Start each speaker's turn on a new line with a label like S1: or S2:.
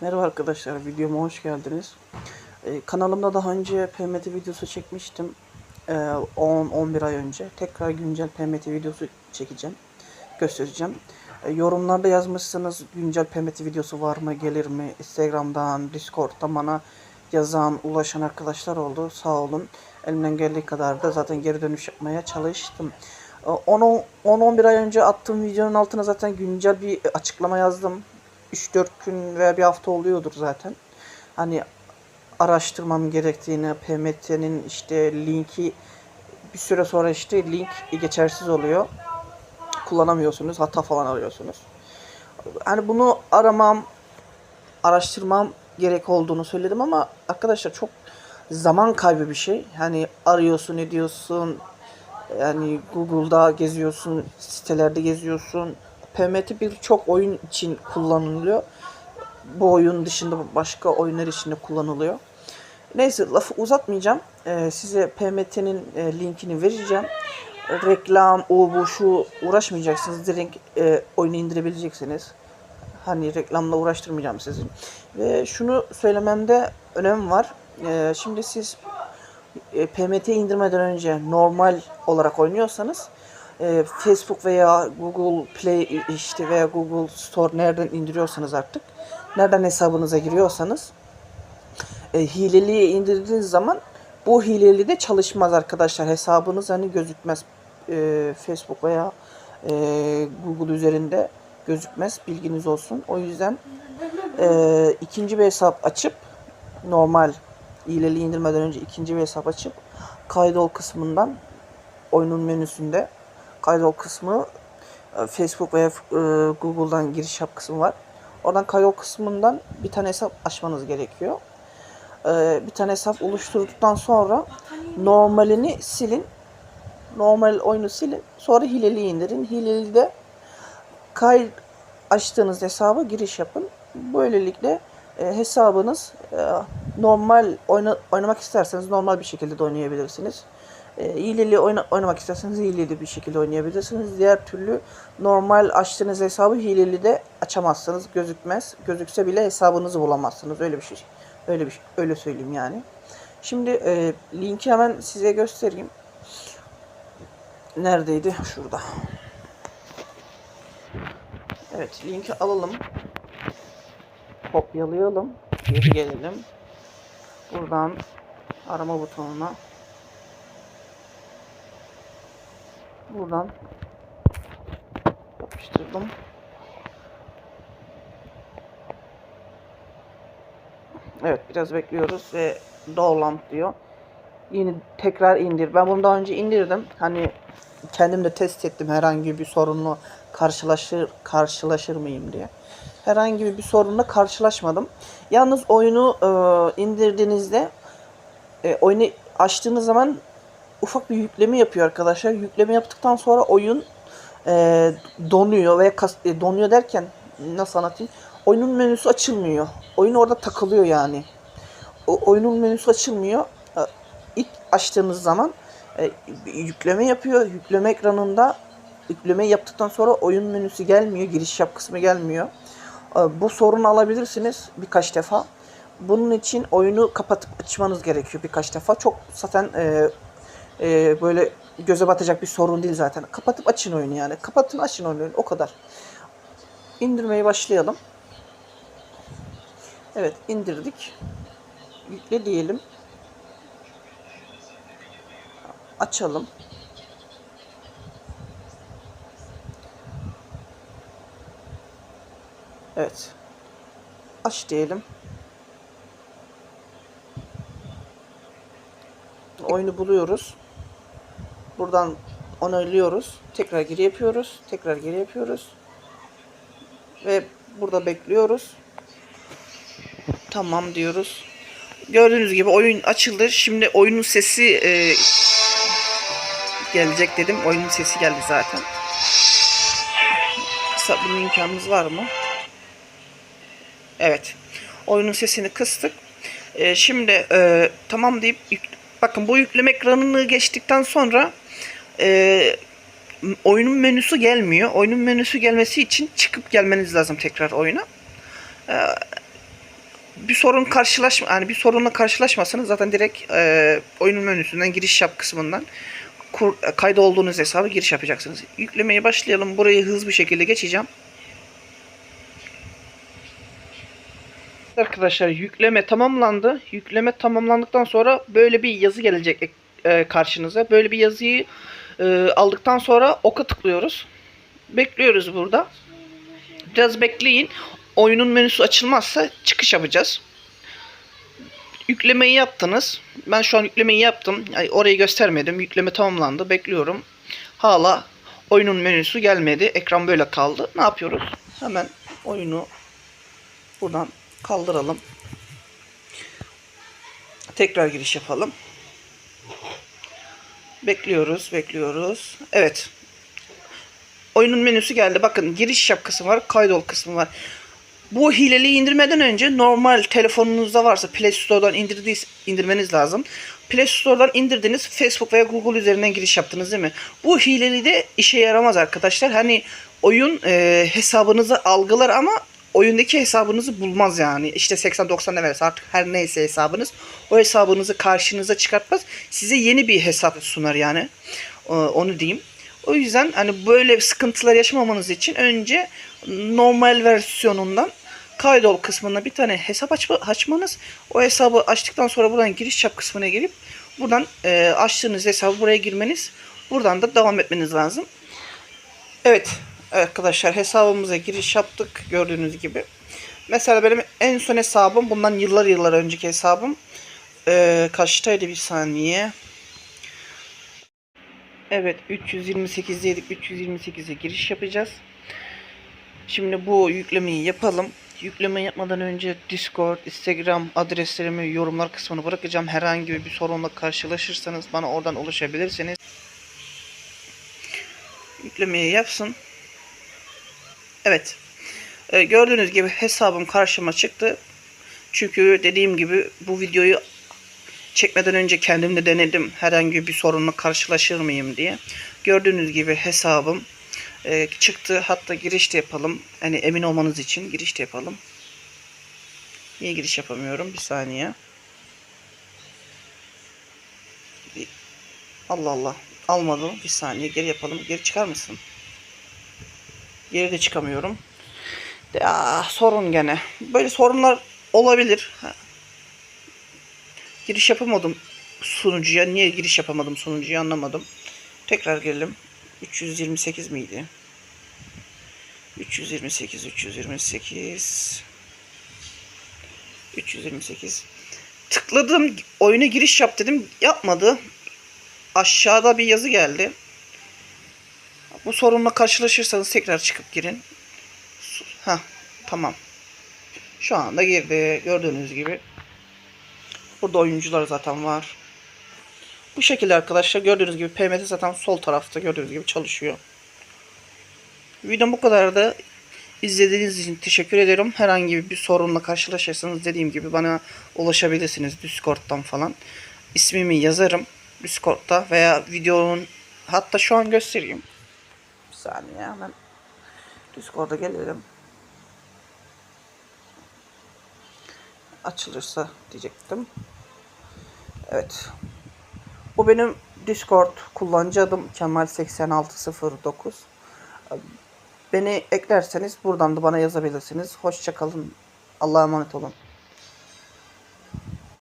S1: Merhaba arkadaşlar, videoma hoş geldiniz. Ee, kanalımda daha önce PMT videosu çekmiştim. Ee, 10-11 ay önce. Tekrar güncel PMT videosu çekeceğim. Göstereceğim. Ee, yorumlarda yazmışsınız güncel PMT videosu var mı, gelir mi? Instagram'dan, Discord'dan bana yazan, ulaşan arkadaşlar oldu. Sağ olun. Elimden geldiği kadar da zaten geri dönüş yapmaya çalıştım. Ee, 10-11 ay önce attığım videonun altına zaten güncel bir açıklama yazdım. 3-4 gün veya bir hafta oluyordur zaten. Hani araştırmam gerektiğini, PMT'nin işte linki bir süre sonra işte link geçersiz oluyor. Kullanamıyorsunuz, hata falan arıyorsunuz. Hani bunu aramam, araştırmam gerek olduğunu söyledim ama arkadaşlar çok zaman kaybı bir şey. Hani arıyorsun, ediyorsun, yani Google'da geziyorsun, sitelerde geziyorsun. PMT birçok oyun için kullanılıyor. Bu oyun dışında başka oyunlar için de kullanılıyor. Neyse lafı uzatmayacağım. Ee, size PMT'nin e, linkini vereceğim. Reklam, o bu şu uğraşmayacaksınız. Direkt e, oyunu indirebileceksiniz. Hani reklamla uğraştırmayacağım sizi. Ve şunu söylememde önem var. Ee, şimdi siz e, PMT indirmeden önce normal olarak oynuyorsanız e, Facebook veya Google Play işte veya Google Store nereden indiriyorsanız artık nereden hesabınıza giriyorsanız e, hileliği indirdiğiniz zaman bu hileli de çalışmaz arkadaşlar. Hesabınız hani gözükmez e, Facebook veya e, Google üzerinde gözükmez. Bilginiz olsun. O yüzden e, ikinci bir hesap açıp normal hileli indirmeden önce ikinci bir hesap açıp kaydol kısmından oyunun menüsünde kaydol kısmı e, Facebook veya e, Google'dan giriş yap kısmı var. Oradan kaydol kısmından bir tane hesap açmanız gerekiyor. E, Bir tane hesap oluşturduktan sonra normalini silin. Normal oyunu silin. Sonra hileli indirin. Hileli de kay açtığınız hesaba giriş yapın. Böylelikle hesabınız normal oyna, oynamak isterseniz normal bir şekilde de oynayabilirsiniz. E, hileli oyna, oynamak isterseniz hileli bir şekilde oynayabilirsiniz. Diğer türlü normal açtığınız hesabı hileli de açamazsınız. Gözükmez. Gözükse bile hesabınızı bulamazsınız. Öyle bir şey. Öyle bir şey, öyle söyleyeyim yani. Şimdi e, linki hemen size göstereyim. Neredeydi? Şurada. Evet, linki alalım. Kopyalayalım. Geri gelelim. Buradan arama butonuna buradan yapıştırdım. Evet biraz bekliyoruz ve download diyor. Yeni tekrar indir. Ben bunu daha önce indirdim. Hani kendim de test ettim herhangi bir sorunla karşılaşır karşılaşır mıyım diye. Herhangi bir sorunla karşılaşmadım. Yalnız oyunu e, indirdiğinizde e, oyunu açtığınız zaman ufak bir yükleme yapıyor arkadaşlar. Yükleme yaptıktan sonra oyun e, donuyor kas, e, donuyor derken nasıl anlatayım? Oyunun menüsü açılmıyor. Oyun orada takılıyor yani. O, oyunun menüsü açılmıyor. E, ilk açtığınız zaman e, yükleme yapıyor. Yükleme ekranında yükleme yaptıktan sonra oyun menüsü gelmiyor. Giriş yap kısmı gelmiyor. E, bu sorunu alabilirsiniz birkaç defa. Bunun için oyunu kapatıp açmanız gerekiyor birkaç defa. Çok zaten e, e, böyle göze batacak bir sorun değil zaten. Kapatıp açın oyunu yani. Kapatın açın oyunu o kadar. İndirmeye başlayalım. Evet indirdik. Yükle diyelim. Açalım. Evet. Aç diyelim. Oyunu buluyoruz. Buradan onaylıyoruz. Tekrar geri yapıyoruz. Tekrar geri yapıyoruz. Ve burada bekliyoruz. Tamam diyoruz. Gördüğünüz gibi oyun açıldı. Şimdi oyunun sesi e, gelecek dedim. Oyunun sesi geldi zaten. Kısa bunun imkanımız var mı? Evet. Oyunun sesini kıstık. E, şimdi e, tamam deyip bakın bu yükleme ekranını geçtikten sonra e, oyunun menüsü gelmiyor. Oyunun menüsü gelmesi için çıkıp gelmeniz lazım tekrar oyuna. bir sorun karşılaşma yani bir sorunla karşılaşmasanız zaten direkt e, oyunun menüsünden giriş yap kısmından kur, kayda olduğunuz hesabı giriş yapacaksınız. Yüklemeye başlayalım. Burayı hızlı bir şekilde geçeceğim. Arkadaşlar yükleme tamamlandı. Yükleme tamamlandıktan sonra böyle bir yazı gelecek e, karşınıza. Böyle bir yazıyı e, aldıktan sonra oka tıklıyoruz. Bekliyoruz burada. Biraz bekleyin. Oyunun menüsü açılmazsa çıkış yapacağız. Yüklemeyi yaptınız. Ben şu an yüklemeyi yaptım. Yani orayı göstermedim. Yükleme tamamlandı. Bekliyorum. Hala oyunun menüsü gelmedi. Ekran böyle kaldı. Ne yapıyoruz? Hemen oyunu buradan kaldıralım. Tekrar giriş yapalım. Bekliyoruz, bekliyoruz. Evet. Oyunun menüsü geldi. Bakın giriş yap kısmı var, kaydol kısmı var. Bu hileliği indirmeden önce normal telefonunuzda varsa Play Store'dan indirdiğiniz, indirmeniz lazım. Play Store'dan indirdiniz Facebook veya Google üzerinden giriş yaptınız değil mi? Bu hileli de işe yaramaz arkadaşlar. Hani oyun e, hesabınızı algılar ama oyundaki hesabınızı bulmaz yani. İşte 80-90 ne verirse artık her neyse hesabınız o hesabınızı karşınıza çıkartmaz. Size yeni bir hesap sunar yani. Ee, Onu diyeyim. O yüzden hani böyle sıkıntılar yaşamamanız için önce normal versiyonundan kaydol kısmına bir tane hesap açma, açmanız. O hesabı açtıktan sonra buradan giriş yap kısmına gelip buradan e, açtığınız hesabı buraya girmeniz. Buradan da devam etmeniz lazım. Evet arkadaşlar hesabımıza giriş yaptık gördüğünüz gibi. Mesela benim en son hesabım bundan yıllar yıllar önceki hesabım. Ee, kaçtaydı bir saniye. Evet 328'deydik 328'e giriş yapacağız. Şimdi bu yüklemeyi yapalım. Yükleme yapmadan önce Discord, Instagram adreslerimi yorumlar kısmına bırakacağım. Herhangi bir sorunla karşılaşırsanız bana oradan ulaşabilirsiniz. Yüklemeyi yapsın. Evet. Ee, gördüğünüz gibi hesabım karşıma çıktı. Çünkü dediğim gibi bu videoyu çekmeden önce kendim de denedim. Herhangi bir sorunla karşılaşır mıyım diye. Gördüğünüz gibi hesabım e, çıktı. Hatta giriş de yapalım. Hani emin olmanız için giriş de yapalım. Niye giriş yapamıyorum? Bir saniye. Allah Allah. Almadı. Bir saniye. Geri yapalım. Geri çıkar mısın? Geri de çıkamıyorum. Ya sorun gene. Böyle sorunlar olabilir. Giriş yapamadım sunucuya. Niye giriş yapamadım sunucuya anlamadım. Tekrar gelelim. 328 miydi? 328 328 328 Tıkladım oyuna giriş yap dedim. Yapmadı. Aşağıda bir yazı geldi. Bu sorunla karşılaşırsanız tekrar çıkıp girin. Ha tamam. Şu anda girdi. Gördüğünüz gibi. Burada oyuncular zaten var. Bu şekilde arkadaşlar gördüğünüz gibi PMT zaten sol tarafta gördüğünüz gibi çalışıyor. Videom bu kadardı. İzlediğiniz için teşekkür ederim. Herhangi bir sorunla karşılaşırsanız dediğim gibi bana ulaşabilirsiniz Discord'dan falan. İsmimi yazarım Discord'da veya videonun hatta şu an göstereyim. Saniye hemen Discord'a gelelim. Açılırsa diyecektim. Evet. Bu benim Discord kullanıcı adım Kemal8609. Beni eklerseniz buradan da bana yazabilirsiniz. Hoşçakalın. Allah'a emanet olun.